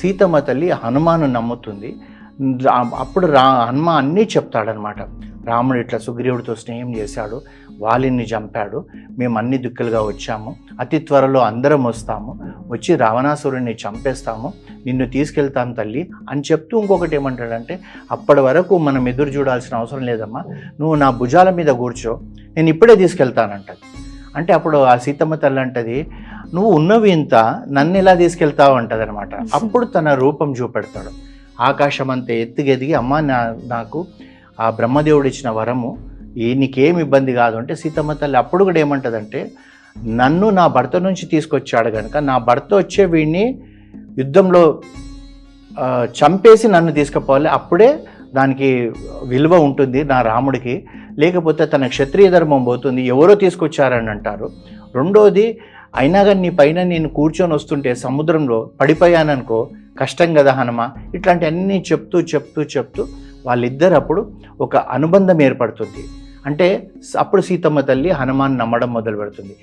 సీతమ్మ తల్లి హనుమాను నమ్ముతుంది. రా- అప్పుడు రా హనుమ అన్నీ చెప్తాడనమాట. రాముడు ఇట్లా సుగ్రీవుడితో స్నేహం చేశాడు వాలిని చంపాడు మేము అన్ని దిక్కులుగా వచ్చాము అతి త్వరలో అందరం వస్తాము వచ్చి రావణాసురుడిని చంపేస్తాము నిన్ను తీసుకెళ్తాను తల్లి అని చెప్తూ ఇంకొకటి ఏమంటాడంటే అప్పటి వరకు మనం ఎదురు చూడాల్సిన అవసరం లేదమ్మా నువ్వు నా భుజాల మీద కూర్చో నేను ఇప్పుడే తీసుకెళ్తానంటది. అంటే అప్పుడు ఆ సీతమ్మ తల్లి అంటది నువ్వు ఉన్నవి ఇంత నన్ను ఎలా తీసుకెళ్తావు అంటది అనమాట అప్పుడు తన రూపం చూపెడతాడు. ఆకాశం అంత ఎత్తుగెదిగి అమ్మ నా నాకు ఆ బ్రహ్మదేవుడు ఇచ్చిన వరము ఈ నీకేం ఇబ్బంది కాదు. అంటే సీతమ్మ తల్లి అప్పుడు కూడా ఏమంటదంటే నన్ను నా భర్త నుంచి తీసుకొచ్చాడు కనుక నా భర్త వచ్చే వీడిని యుద్ధంలో చంపేసి నన్ను తీసుకుపోవాలి. అప్పుడే దానికి విలువ ఉంటుంది నా రాముడికి. లేకపోతే తన క్షత్రియ ధర్మం పోతుంది. ఎవరో తీసుకొచ్చారని అంటారు. రెండోది అయినా కానీ నీ పైన నేను కూర్చొని వస్తుంటే సముద్రంలో పడిపోయాననుకో కష్టం కదా హనుమ? ఇట్లాంటివన్నీ చెప్తూ చెప్తూ చెప్తూ వాళ్ళిద్దరు అప్పుడు ఒక అనుబంధం ఏర్పడుతుంది. అంటే అప్పుడు సీతమ్మ తల్లి హనుమాన్ నమ్మడం మొదలు పెడుతుంది